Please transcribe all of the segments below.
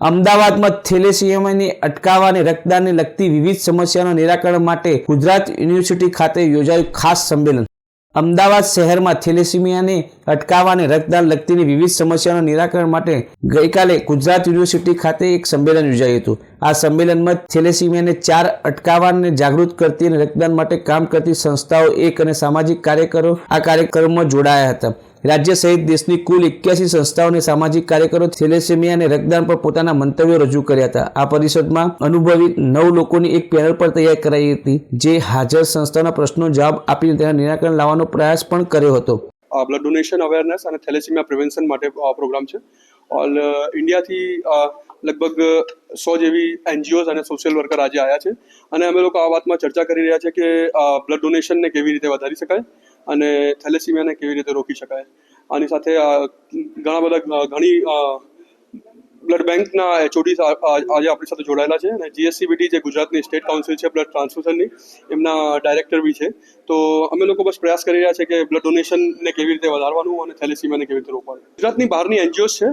અમદાવાદમાં થેલેસીમિયાને અટકાવવાની રક્તદાનને લગતી વિવિધ સમસ્યાના નિરાકરણ માટે ગુજરાત યુનિવર્સિટી ખાતે યોજાયું ખાસ સંમેલન. અમદાવાદ શહેરમાં થેલેસીમિયાને અટકાવવા અને રક્તદાન લગતીની વિવિધ સમસ્યાના નિરાકરણ માટે ગઈકાલે ગુજરાત યુનિવર્સિટી ખાતે એક સંમેલન યોજાયું હતું. આ સંમેલનમાં થેલેસીમિયાને ચાર અટકાવવાને જાગૃત કરતી અને રક્તદાન માટે કામ કરતી સંસ્થાઓ, એક અને સામાજિક કાર્યકરો આ કાર્યક્રમમાં જોડાયા હતા. રાજ્ય સહિત દેશની કુલ એક્યાસી સંસ્થાઓને સામાજિક કાર્યકરો થેલેસેમિયા અને રક્તદાન પર પોતાના મંતવ્યો રજૂ કર્યા હતા. આ પરિષદમાં અનુભવી નવ લોકોની એક પેનલ પણ તૈયાર કરાઈ હતી, જે હાજર સંસ્થાના પ્રશ્નો જવાબ આપીને તેના નિરાકરણ લાવવાનો પ્રયાસ પણ કર્યો હતો. બ્લડ ડોનેશન અવેરનેસ અને થેલેસેમિયા પ્રિવેન્શન માટે પ્રોગ્રામ છે. ઓલ ઇન્ડિયાથી લગભગ સો જેવી એનજીઓઝ અને સોશિયલ વર્કર આજે આવ્યા છે. અને અમે લોકો આ વાતમાં ચર્ચા કરી રહ્યા છે કે બ્લડ ડોનેશનને કેવી રીતે વધારી શકાય. અને થેલેસીમિયાને કેવી રીતે રોકી શકાય? આની સાથે ઘણા બધા ઘણી બ્લડ બેંકના એચઓડી આજે આપણી સાથે જોડાયેલા છે અને G S C B T જે ગુજરાતની સ્ટેટ કાઉન્સિલ છે બ્લડ ટ્રાન્સફ્યુઝનની એમના ડાયરેક્ટર બી છે. તો અમે લોકો બસ પ્રયાસ કરી રહ્યા છે કે બ્લડ ડોનેશનને કેવી રીતે વધારવાનું અને થેલેસીમિયાને કેવી રીતે રોકવાનું. ગુજરાતની બહારની એનજીઓસ છે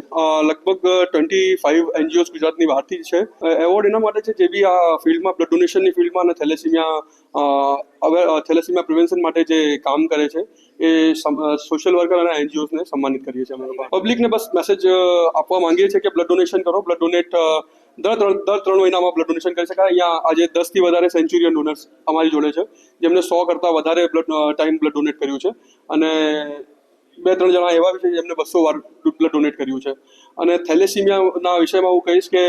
લગભગ ટ્વેન્ટી ફાઇવ એનજીઓસ ગુજરાતની બહારથી છે. એવોર્ડ એના માટે છે જે બી આ ફિલ્ડમાં બ્લડ ડોનેશનની ફિલ્ડમાં અને થેલેસીમિયા હવે થેલેસીમિયા પ્રિવેન્શન માટે જે કામ કરે છે એ સોશિયલ વર્કર અને એનજીઓને સન્માનિત કરીએ છીએ અમે પબ્લિકને બસ મેસેજ આપવા માંગીએ છીએ કે બ્લડ ડોનેશન કરો. બ્લડ ડોનેટ દર ત્રણ દર ત્રણ મહિનામાં બ્લડ ડોનેશન કરી શકાય. અહીંયા આજે દસથી વધારે સેન્ચુરિયન ડોનર્સ અમારી જોડે છે. જેમને સો કરતાં વધારે બ્લડ ટાઈમ બ્લડ ડોનેટ કર્યું છે. અને બે, ત્રણ જણા એવા છે જેમને બસો વાર બ્લડ ડોનેટ કર્યું છે. અને થેલેસીમિયાના વિષયમાં હું કહીશ કે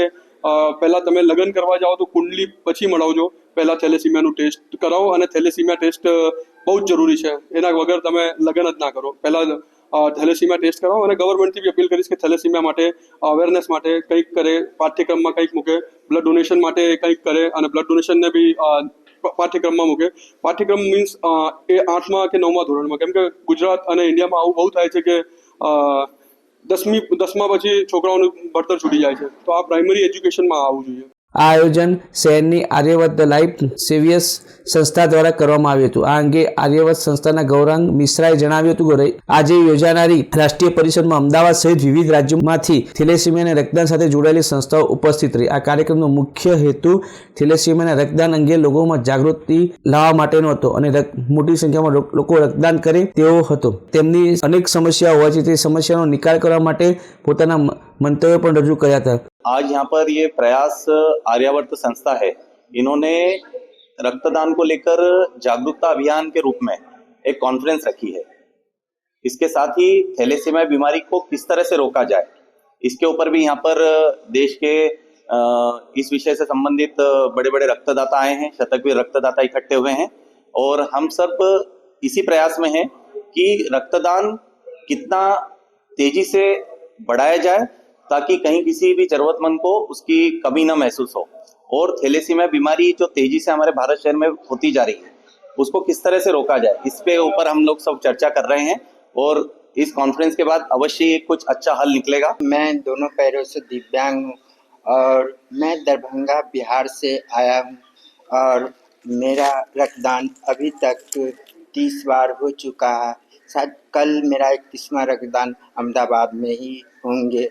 પહેલાં તમે લગ્ન કરવા જાઓ તો કુંડલી પછી મળાવજો. પહેલા થેલેસીમિયાનું ટેસ્ટ કરાવો અને થેલેસીમિયા ટેસ્ટ બહુ જ જરૂરી છે. એના વગર તમે લગ્ન જ ના કરો. પહેલાં થેલેસીમિયા ટેસ્ટ કરાવો અને ગવર્મેન્ટથી બી અપીલ કરીશ કે થેલેસીમિયા માટે અવેરનેસ માટે કંઈક કરે, પાઠ્યક્રમમાં કંઈક મૂકે બ્લડ ડોનેશન માટે કંઈક કરે અને બ્લડ ડોનેશનને બી પાઠ્યક્રમમાં મૂકે. પાઠ્યક્રમ મીન્સ એ આઠમા કે નવમા ધોરણમાં. કેમ કે ગુજરાત અને ઇન્ડિયામાં આવું બહુ થાય છે કે દસમી, દસમા પછી છોકરાઓનું ભણતર છૂટી જાય છે. તો આ પ્રાઇમરી એજ્યુકેશનમાં આવવું જોઈએ. આ આયોજન શહેરની આર્યવત લાઈફ સેવિયર્સ સંસ્થા દ્વારા કરવામાં આવ્યું હતું. આ અંગે આર્યવત સંસ્થાના ગૌરાંગ મિશ્રાએ જણાવ્યું હતું કે આજે યોજાનારી રાષ્ટ્રીય પરિષદમાં અમદાવાદ સહિત વિવિધ રાજ્યોમાંથી થેલેસીમિયા અને રક્તદાન સાથે જોડાયેલી સંસ્થાઓ ઉપસ્થિત રહી. આ કાર્યક્રમનો મુખ્ય હેતુ થેલેસીમિયા અને રક્તદાન અંગે લોકોમાં જાગૃતિ લાવવા માટેનો હતો અને મોટી સંખ્યામાં લોકો રક્તદાન કરે તેવો હતો. તેમની અનેક સમસ્યાઓ હોવાથી તે સમસ્યાનો નિકાલ કરવા માટે પોતાના મંતવ્યો પણ રજૂ કર્યા હતા. आज यहाँ पर ये प्रयास आर्यावर्त संस्था है। इन्होंने रक्तदान को लेकर जागरूकता अभियान के रूप में एक कॉन्फ्रेंस रखी है। इसके साथ ही थैलेसीमिया बीमारी को किस तरह से रोका जाए, इसके ऊपर भी यहाँ पर देश के इस विषय से संबंधित बड़े बड़े रक्तदाता आए हैं, शतकवीर रक्तदाता इकट्ठे हुए हैं और हम सब इसी प्रयास में हैं कि रक्तदान कितना तेज़ी से बढ़ाया जाए ताकि कहीं किसी भी जरूरतमंद को उसकी कमी ना महसूस हो। और थैलेसीमिया बीमारी जो तेज़ी से हमारे भारत शहर में होती जा रही है, उसको किस तरह से रोका जाए, इस पे ऊपर हम लोग सब चर्चा कर रहे हैं और इस कॉन्फ्रेंस के बाद अवश्य कुछ अच्छा हल निकलेगा। मैं दोनों पैरों से दिव्यांग हूँ और मैं दरभंगा, बिहार से आया हूँ और मेरा रक्तदान अभी तक तीस बार हो चुका है। शायद कल मेरा इक्कीसवां रक्तदान अहमदाबाद में ही होंगे।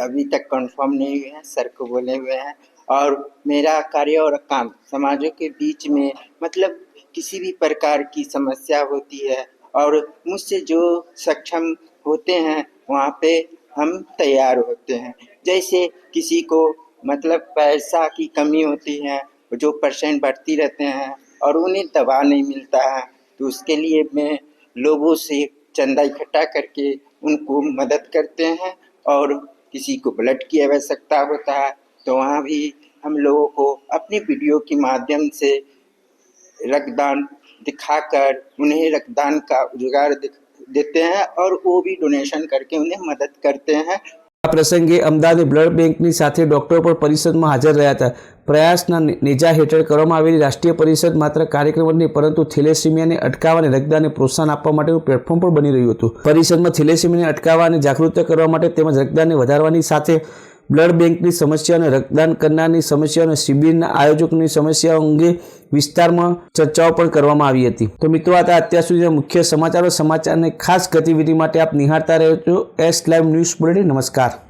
अभी तक कंफर्म नहीं हुए हैं, सर को बोले हुए हैं। और मेरा कार्य और काम, समाजों के बीच में मतलब किसी भी प्रकार की समस्या होती है और मुझसे जो सक्षम होते हैं, वहाँ पे हम तैयार होते हैं। जैसे किसी को मतलब पैसा की कमी होती है, जो पेशेंट बढ़ती रहते हैं और उन्हें दवा नहीं मिलता है तो उसके लिए मैं लोगों से चंदा इकट्ठा करके उनको मदद करते हैं। और किसी को ब्लड की आवश्यकता होता है तो वहाँ भी हम लोगों को अपनी वीडियो के माध्यम से रक्तदान दिखाकर उन्हें रक्तदान का रोज़गार देते हैं और वो भी डोनेशन करके उन्हें मदद करते हैं। આ પ્રસંગે અમદાવાદની બ્લડ બેંકની સાથે ડોક્ટરો પણ પરિષદમાં હાજર રહ્યા હતા. પ્રયાસના નેજા હેઠળ કરવામાં આવેલી રાષ્ટ્રીય પરિષદ માત્ર કાર્યક્રમ નહીં, પરંતુ થેલેસીમિયાને અટકાવવા અને રક્તદાનને પ્રોત્સાહન આપવા માટેનું પ્લેટફોર્મ પણ બની રહ્યું હતું. પરિષદમાં થેલેસીમિયાને અટકાવવા અને જાગૃત કરવા માટે તેમજ રક્તદાનને વધારવાની સાથે બ્લડ બેંકની સમસ્યા અને રક્તદાન કરનારની સમસ્યા અને શિબિરના આયોજકની સમસ્યાઓ અંગે વિસ્તારમાં ચર્ચાઓ પણ કરવામાં આવી હતી. તો મિત્રો, આ અત્યાર સુધીના મુખ્ય સમાચારો. સમાચારની ખાસ ગતિવિધિ માટે આપ નિહાળતા રહ્યો છો એસ લાઈવ ન્યૂઝ બુલેટિન નમસ્કાર.